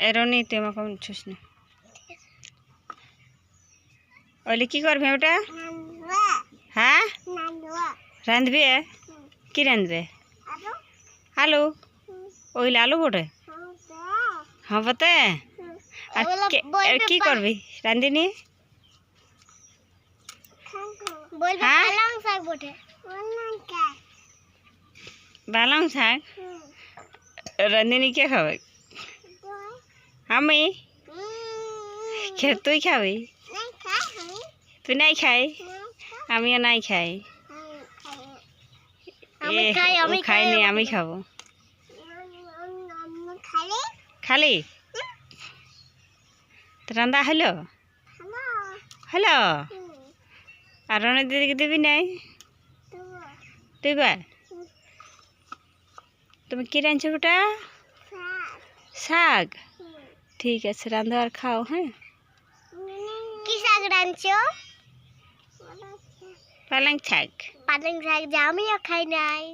এরনি তুই আমাকে ছুস না। ওইলে কি করবি ওটা? হ্যাঁ? রাঁধবি কি রাঁধবে? আলু। ওইলে আলু বটে? হ্যাঁ বতে আর কি করবি? রাঁধিনি? হ্যাঁ? পালং শাক? রাঁধিনি কে খাবে? আমি? খে তুই খাবি? তুই নাই খাই? আমিও নাই খাই। খাই, ও আমি আমি আমি খাব। খালি? রান্দা হলো? হলো। আর রনের দিদিকে দিবি নাই? তুই বা তুমি কি রাঁধছো ওটা শাক? ঠিক আছে রান্ধো আর খাও হ্যাঁ কি শাক রাঁধছো পালং শাক পালং শাক যে আমিও খাই নাই